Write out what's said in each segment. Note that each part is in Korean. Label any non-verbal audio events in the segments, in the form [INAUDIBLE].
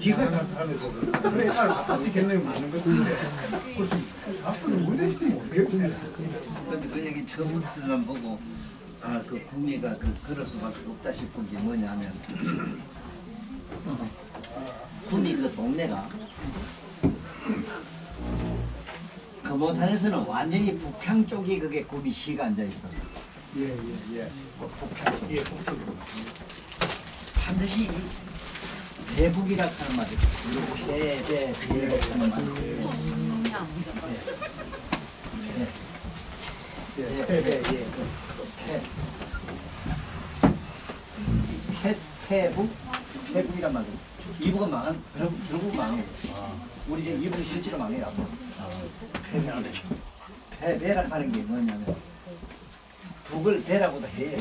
기가 나타나면서 그래 쌀 같이 겠네요 많은 것인데 그래서 앞으로 뭔지 모르겠어요. 근데 그 얘기 처음부터만 보고 아 그 구미가 그 그럴 수밖에 없다 싶은 게 뭐냐면 구미 그 동네가 금호산에서는 완전히 북향 쪽이 그게 구미시가 앉아 있어. 예예 예. 북향 쪽. 예, 북쪽으로. 반드시 이 대북이라 하는 말이 대북 하는 말이 예, 예, 예, 예, 예. 태. 태, 태북? 태북이란 말이에요. 이북은 망한, 결국, 결국 망해요. 우리 이제 이북이 실제로 망해요, 앞으로. 태북이. 배, 배라 하는 게 뭐냐면, 북을 배라고도 해요.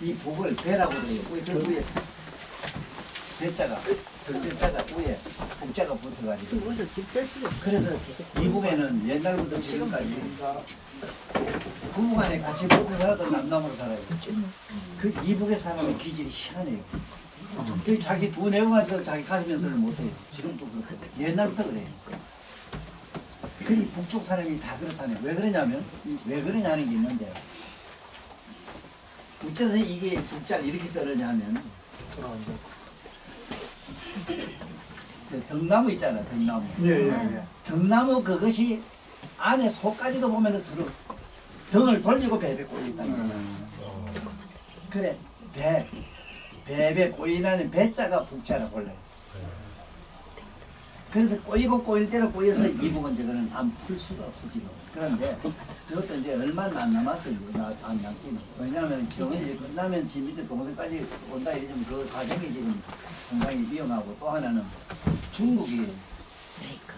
이 북을 배라고도 해요. 우리 그 위에 배자가, 그 배자가 위에 북자가 붙어가지고. 그래서 이북에는 옛날부터 지금까지 부부간에 같이 붙어 살아도 남남으로 살아요. 그 이북의 사람의 기질이 희한해요. 그 자기 두 내용한테 자기 가슴에서를 못해요. 지금도 그렇거든요. 옛날부터 그래요. 그 북쪽 사람이 다 그렇다네. 왜 그러냐면, 이왜 그러냐는 게 있는데, 어째서 이게 북자를 이렇게 써느냐면, 저 등나무 있잖아, 등나무. 예, 예, 예. 등나무 그것이 안에 속까지도 보면 서로 등을 돌리고 배배 꼬인다는 거야. 그래, 배. 배배 꼬이라는 배자가 북자라 원래. 그래서 꼬이고 꼬일 대로 꼬여서 이북은 저거는 안 풀 수가 없어 지금. 그런데 저것도 이제 얼마 안 남았어요. 나- 안 남기는. 왜냐하면 경이 이제 끝나면 지 밑에 동생까지 온다 이러면 그 과정이 지금 상당히 위험하고 또 하나는 중국이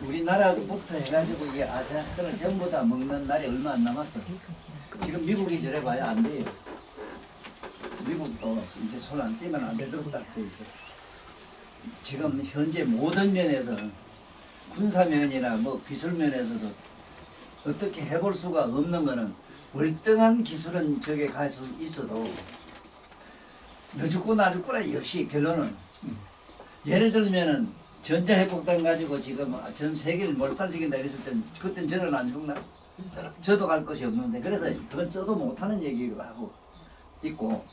우리나라부터 해가지고 이게 아시아권을 전부 다 먹는 날이 얼마 안 남았어. 지금 미국이 저래 봐야 안 돼요. 미국도 이제 손 안 떼면 안 되도록 딱돼 있어. 지금 현재 모든 면에서 군사 면이나 뭐 기술 면에서도 어떻게 해볼 수가 없는 거는 월등한 기술은 저게 가지고 있어도 너 죽고 나 죽고라 역시 결론은 예를 들면은 전자핵폭탄 가지고 지금 전 세계를 몰살시킨다 이랬을 땐 그땐 저는 안 죽나? 저도 갈 것이 없는데 그래서 그건 써도 못하는 얘기로 하고 있고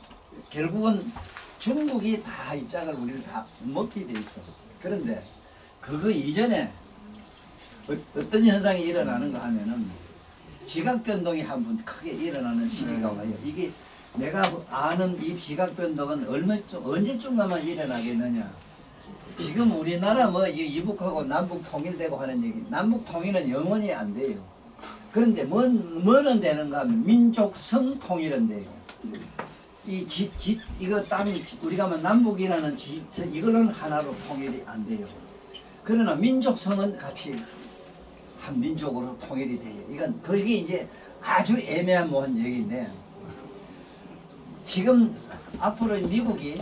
결국은 중국이 다 이 짝을 우리를 다 먹게 돼 있어. 그런데 그거 이전에 어, 어떤 현상이 일어나는가 하면은 지각 변동이 한 번 크게 일어나는 시기가 와요. 이게 내가 아는 이 지각 변동은 얼마쯤 언제쯤가만 일어나겠느냐? 지금 우리나라 뭐 이- 이북하고 남북 통일되고 하는 얘기, 남북 통일은 영원히 안 돼요. 그런데 뭔 뭐는 되는가 하면 민족 성 통일은 돼요. 이 지, 지, 이거 땅이 지- 우리가 뭐 남북이라는 지, 저 이거는 하나로 통일이 안 돼요. 그러나 민족성은 같이 한 민족으로 통일이 돼요. 이건 그게 이제 아주 애매한 뭐한 얘기인데 지금 앞으로 미국이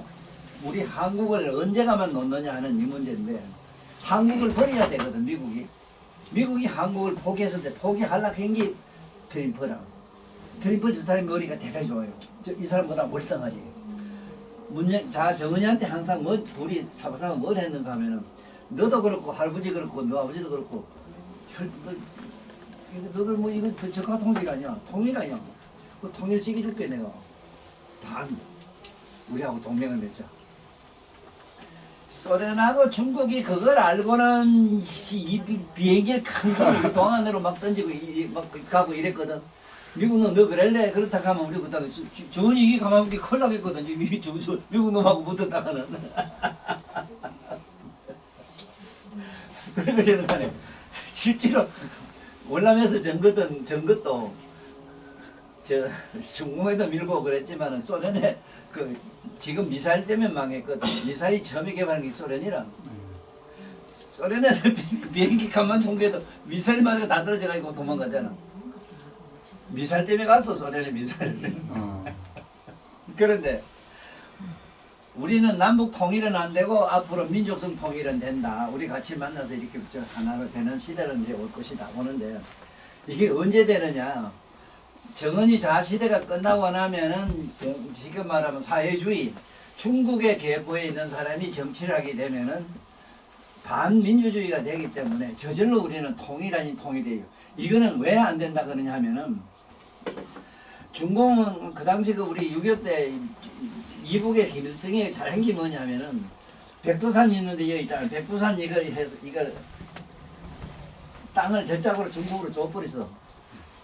우리 한국을 언제 가만 놓느냐 하는 이 문제인데 한국을 버려야 되거든 미국이 미국이 한국을 포기했을 때 포기하려고 한게 트럼프랑 트럼프 저 사람 머리가 대단히 좋아요. 저, 이 사람보다 월등하지 문제, 자 정은이한테 항상 뭐 둘이 사바사가 뭘 했는가 하면은 너도 그렇고 할아버지 그렇고 너 아버지도 그렇고 혈, 너, 너들 뭐 저- 저가 통일 아니야. 통일 아니야. 그 통일 시켜줄게 내가. 단 우리하고 동맹을 맺자. 소련하고 중국이 그걸 알고는 씨, 이 비- 비행기 큰거 동안으로 막 던지고 막 가고 이랬거든. 미국은 너 그럴래? 그렇다 하면 우리 그다가 저원이 이게 가만 보기 큰일 나겠거든. 미, 저, 저, 미국 놈하고 붙었다가는. [LAUGHS] 그리고 저는 간에 실제로 월남에서 전 것은 전 것도 저 중공에도 밀고 그랬지만은 소련에 그 지금 미사일 때문에 망했거든. 미사일 처음에 개발한 게 소련이라. 소련에서 비- [LAUGHS] 비행기 가만 통계도 미사일 맞고 다 떨어져가지고 도망가잖아. 미사일 때문에 갔어 소련의 미사일. [LAUGHS] 그런데 우리는 남북 통일은 안 되고 앞으로 민족성 통일은 된다. 우리 같이 만나서 이렇게 저 하나로 되는 시대는 이제 올 것이다. 오는데 이게 언제 되느냐? 정은이 자시대가 끝나고 나면은 정- 지금 말하면 사회주의 중국의 계보에 있는 사람이 정치를 하게 되면은 반민주주의가 되기 때문에 저절로 우리는 통일 아닌 통일이에요. 이거는 왜 안 된다 그러냐 하면은 중공은 그 당시 그 우리 6.25 때 이북의 김일성이 잘한 게 뭐냐면은 백두산 있는데 여기 있잖아요. 백두산 이걸 해서 이걸 땅을 저쪽으로 중국으로 줘버렸어.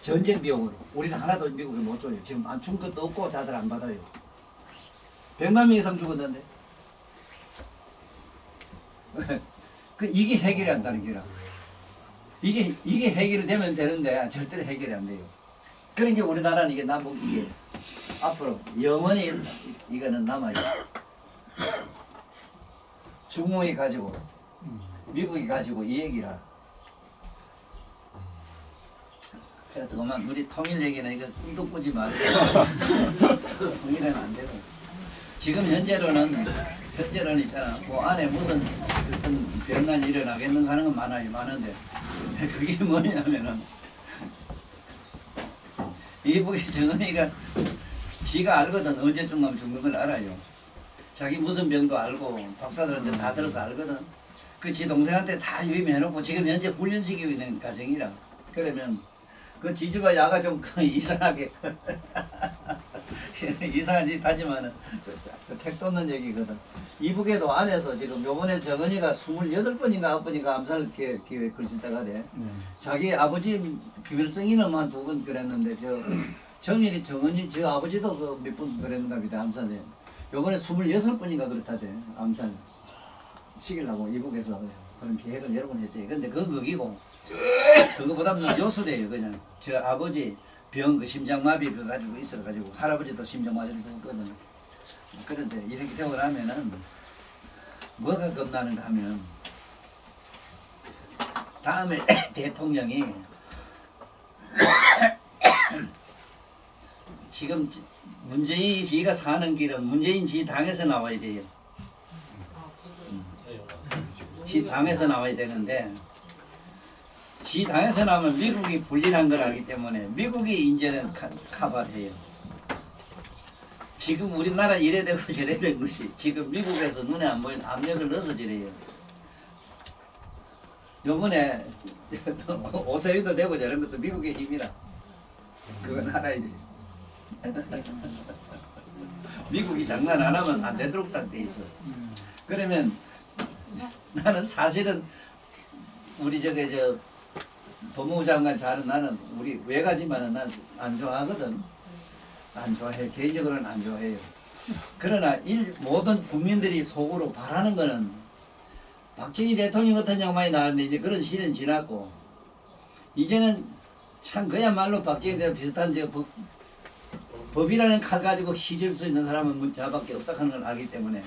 전쟁 비용으로. 우리는 하나도 미국에 못 줘요. 지금 안 준 것도 없고 자들 안 받아요. 100만 명 이상 죽었는데. [LAUGHS] 그 이게 해결이 안 되는 기라. 이게 이게 해결이 되면 되는데 절대로 해결이 안 돼요. 그러니까 우리나라는 이게 남북 이게 앞으로 영원히 이거는 남아요. 중국이 가지고 미국이 가지고 이 얘기라. 그래서 그만 우리 통일 얘기는 이거 이거 꾸지 말고. [LAUGHS] 통일은 안 되고. 지금 현재로는 현재로는 있잖아. 그 안에 무슨 어떤 변난이 일어나겠는가 하는 건 많아요 많은데. [LAUGHS] 그게 뭐냐면은 이북의 정은이가 지가 알거든. 언제쯤 가면 죽는 걸 알아요. 자기 무슨 병도 알고 박사들한테 다 들어서 알거든. 그 지 동생한테 다 유임해놓고 지금 현재 훈련시키고 있는 과정이라. 그러면 그 지주가 야가 좀 [LAUGHS] 이상하게. [LAUGHS] 이상한 짓 하지만은. 그 택도 없는 얘기거든. 이북에도 안에서 지금 요번에 정은이가 28번인가 9번인가 암살 기회, 기회 걸친다가 돼. 자기 아버지 김일성이는 한두번 그랬는데 저 정일이 정은이 저 아버지도 그몇번 그랬는가 보다 암살에. 요번에 26번인가 그렇다대 암살 시키려고 이북에서 그런 계획을 여러 번 했대. 근데 그건 거기고 그거보다는 요술이에요 그냥 저 아버지 병 그 심장마비 그거 가지고 있어 가지고 할아버지도 심장마비를 했거든 그런데 이렇게 되고 나면은 뭐가 겁나는가 하면 다음에 [COUGHS] 대통령이 [COUGHS] 지금 지- 문재인 지가 사는 길은 문재인 지 당에서 나와야 돼요 지 당에서 나와야 되는데 지 당에서 나오면 미국이 불리한 걸 알기 때문에 미국이 이제는 카, 카바해요. 지금 우리나라 이래 되고 [LAUGHS] 저래 된 것이 지금 미국에서 눈에 안 보이는 압력을 넣어서 저래요. 요번에 [LAUGHS] 오세위도 되고 저런 것도 미국의 힘이라 그건 돼. [LAUGHS] 미국이 장난 안 하면 안 되도록 딱 돼 있어. 그러면 나는 사실은 우리 저게 저 법무부 장관 잘은 나는 우리 외가지만은 난 안 좋아하거든. 안 좋아해. 개인적으로는 안 좋아해요. 그러나 일, 모든 국민들이 속으로 바라는 거는 박정희 대통령 같은 양반이 나왔는데 이제 그런 시대는 지났고 이제는 참 그야말로 박정희 대통령 비슷한 저 법, 법이라는 칼 가지고 휘질 수 있는 사람은 문- 자밖에 없다 하는 걸 알기 때문에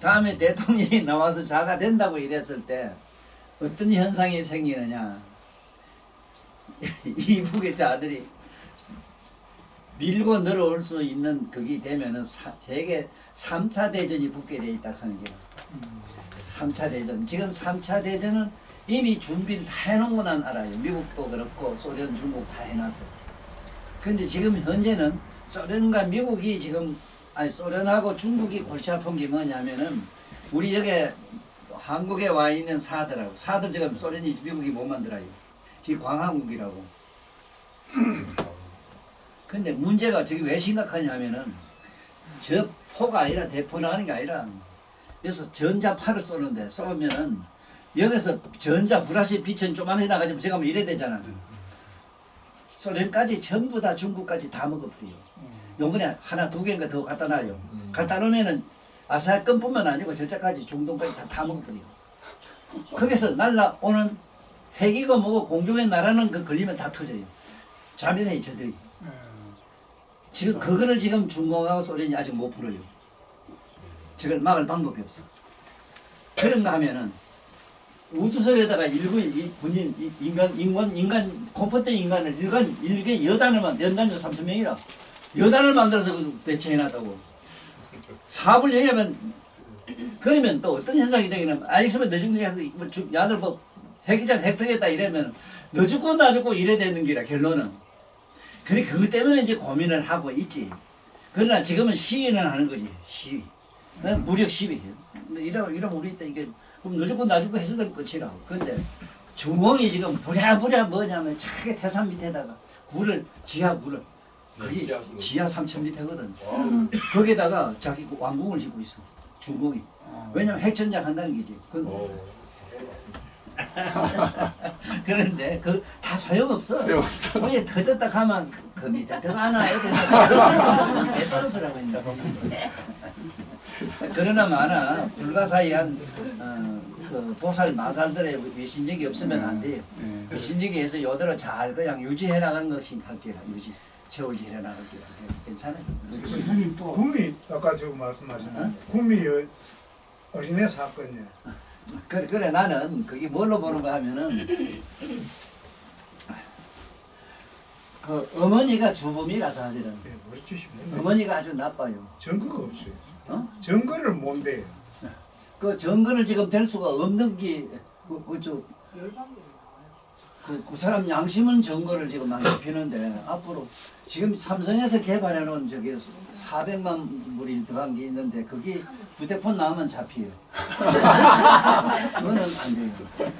다음에 대통령이 나와서 자가 된다고 이랬을 때 어떤 현상이 생기느냐 [LAUGHS] 이북의 자들이 밀고 늘어올 수 있는 그게 되면은 사- 세계 3차 대전이 붙게 돼 있다 하는 게 3차 대전 지금 3차 대전은 이미 준비를 다 해놓은 거난 알아요 미국도 그렇고 소련 중국 다 해놨어 근데 지금 현재는 소련과 미국이 지금 아니 소련하고 중국이 골치 아픈 게 뭐냐면은 우리 여기 한국에 와 있는 사들하고 사들 지금 소련이 미국이 못 만들어요. 지금 광화국이라고. 근데 문제가 지금 왜 심각하냐면은 저 포가 아니라 대포 나가는 게 아니라 여기서 전자파를 쏘는데 쏘면은 여기서 전자 불화시 빛은 조만해 나가지고 제가 뭐 이래 되잖아. 소련까지 전부 다 중국까지 다 먹어버려요. 요번에 하나 두 개인가 더 갖다 놔요. 갖다 놓으면은 아사건뿐만 아니고 저쪽까지 중동까지 다, 다 먹어버려요. 거기서 날라오는 핵이고 뭐고 공중에 날아는 그 걸리면 다 터져요. 자멸해요 저들이. 지금 그거를 지금 중공하고 소련이 아직 못 풀어요. 저걸 막을 방법이 없어. 그런가 하면은 우주선에다가 이- 군인 이- 인간 인간 인간 컴퓨터 인간을 일간 일개 여단을만 연단료 3천 명이라 여단을 만들어서 그 배치해놨다고. 사업을 얘기하면 그러면 또 어떤 현상이 되기는 알겠으면 너 죽는 야들 뭐 핵이자 핵성했다 이러면 너 죽고 나 죽고 이래 되는 기라 결론은. 그래 그것 때문에 이제 고민을 하고 있지. 그러나 지금은 시위는 하는 거지 시위. 난 무력 시비. 이러 이러 우리 때 이게 그럼 늦었고 낮었고 해서 될 끝이라고. 근데 주몽이 지금 부랴부랴 뭐냐면 차게 태산 밑에다가 굴을 지하 굴을 지하 굴. 지하 3천 미터거든. 와. 거기에다가 자기 그 왕궁을 짓고 있어. 주몽이. 왜냐면 핵전쟁 한다는 게지. 그 어. [LAUGHS] 그런데 그 다 소용없어. 소용없어. 거기에 터졌다 가면 그, 그 밑에 들어가나 어디 개 떨어지라고 했는데. [LAUGHS] 그러나 마나 불가사의한 어, 그 보살 마살들의 위신력이 없으면 안 돼요. 네. 위신력이 해서 요대로 잘 그냥 유지해 나가는 것이 할게요. 유지. 채울질 해 나갈게요. 괜찮아요. 스님 또 구미 아까 저 말씀하신 구미 여- 어린애 사건이야. 그래, 그래 나는 그게 뭘로 보는가 하면은 그 어머니가 주범이라서 사실은. 싶네. 어머니가 아주 나빠요. 증거가 없어요. 어? 증거를 못 대요. 그 정근을 지금 될 수가 없는 게 그, 그, 저, 그, 그 사람 양심은 정거를 지금 안 잡히는데 앞으로 지금 삼성에서 개발해 놓은 저기 400만 불이 들어간 게 있는데 그게 휴대폰 나오면 잡혀요. [LAUGHS] 그거는 안 돼요.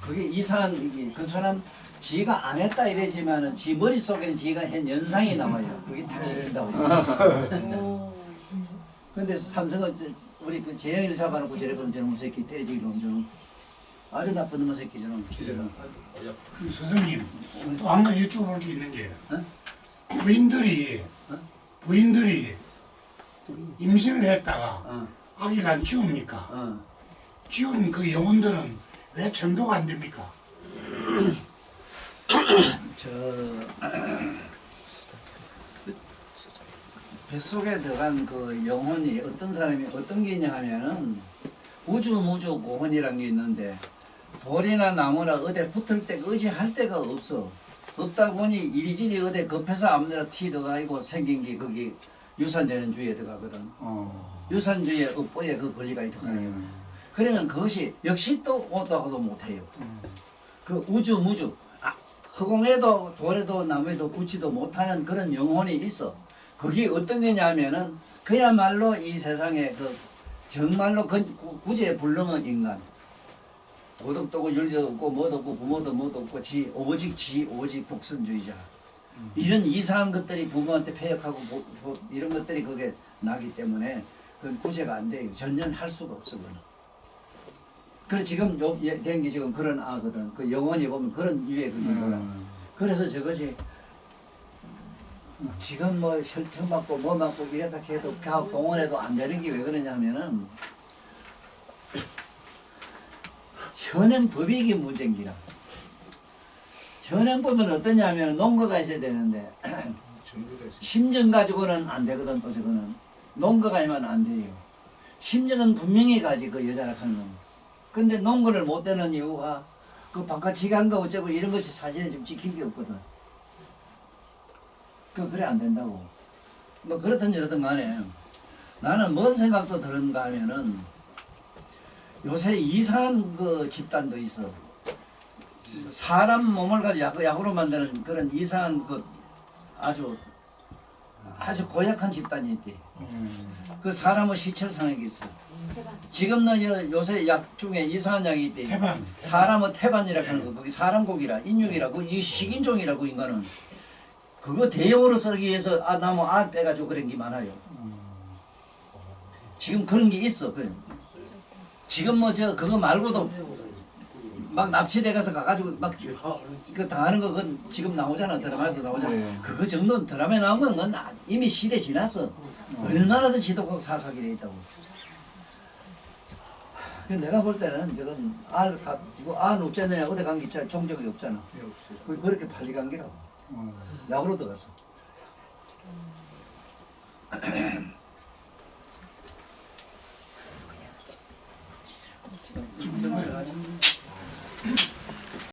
그게 이상한 이게 그 사람 지가 안 했다 이러지만은 지 머릿속에는 지가 한 연상이 나와요. 그게 탁 씹힌다고. 근데 삼성은 저- 우리 그 재영이를 잡아놓고 저래 저놈 새끼 때려주기로 온 저놈 아주 나쁜 놈의 새끼 저놈 저놈. 그 스승님 또 한 가지 여쭤볼 게 있는 게 어? 부인들이 어? 부인들이 임신을 했다가 어, 아기가 안 지웁니까? 어. 지운 그 영혼들은 왜 전도가 안 됩니까? [COUGHS] 저 뱃속에 들어간 그 영혼이 어떤 사람이 어떤 게냐 하면은 우주 무주 고혼이라는 게 있는데 돌이나 나무나 어디 붙을 때 의지할 데가 없어 없다 보니 이리저리 어디 급해서 아무데나 티 들어가고 생긴 게 거기 유산되는 주에 들어가거든 어. 유산주의 업보에 그 권리가 있거든요 그러면 그것이 역시 또 오다고도 못해요 그 우주 무주 아, 허공에도 돌에도 나무에도 붙지도 못하는 그런 영혼이 있어. 그게 어떤 거냐면은 그야말로 이 세상에 그 정말로 그 구- 구제에 불능한 인간. 도덕도 없고 윤리도 없고 뭐도 없고 부모도 뭐도 없고 지 오직 지 오직 독선주의자. 이런 이상한 것들이 부모한테 폐역하고 보- 보- 이런 것들이 그게 나기 때문에 그건 구제가 안 돼요. 전혀 할 수가 없어 그거는. 그래 지금 된게 지금 그런 아거든. 그 영원히 보면 그런 유의 그게 거라. 그래서 저것이 지금 뭐 혈청 맞고 뭐 맞고 이랬다 해도 가업 동원해도 안 되는 게 왜 그러냐면은 현행 법이 이게 문제인 기라. 현행 법은 어떠냐면 농가가 있어야 되는데. 심정 가지고는 안 되거든 또 저거는 농가가 아니면 안 돼요. 심정은 분명히 가지 그 여자라 하는 놈. 근데 농가를 못 되는 이유가 그 바깥 지간가 어쩌고 이런 것이 사진에 지금 찍힌 게 없거든. 그 그래 안 된다고. 뭐 그렇든 저렇든 간에 나는 뭔 생각도 드는가 하면은 요새 이상한 그 집단도 있어. 사람 몸을 가지고 약, 약으로 만드는 그런 이상한 그 아주 아주 고약한 집단이 있대. 그 사람의 시철상액이 있어. 지금 너 요- 요새 약 중에 이상한 약이 있대. 태반 사람의 태반이라 하는 거, 거기 사람 고기라, 인육이라고, 이 식인종이라고 인간은. 그거 대용으로 쓰기 위해서 아, 나무 알 빼가지고 그런 게 많아요. 지금 그런 게 있어. 그 지금 뭐 저 그거 말고도 막 납치돼 가서 가가지고 막그 어, 당하는 거 그건 지금 나오잖아. 드라마에도 나오잖아. 네. 그거 정도는 드라마에 나온 건 이미 시대 지났어 얼마나 더 지독하고 사악하게 돼 있다고. 내가 볼 때는 저건 알 가지고 안 뭐 없잖아요. 어디 간 게 있잖아. 종적이 없잖아. 네, 그렇게 빨리 간 게라고. 음. 약으로 들어갔어 지금 Thank [LAUGHS] you.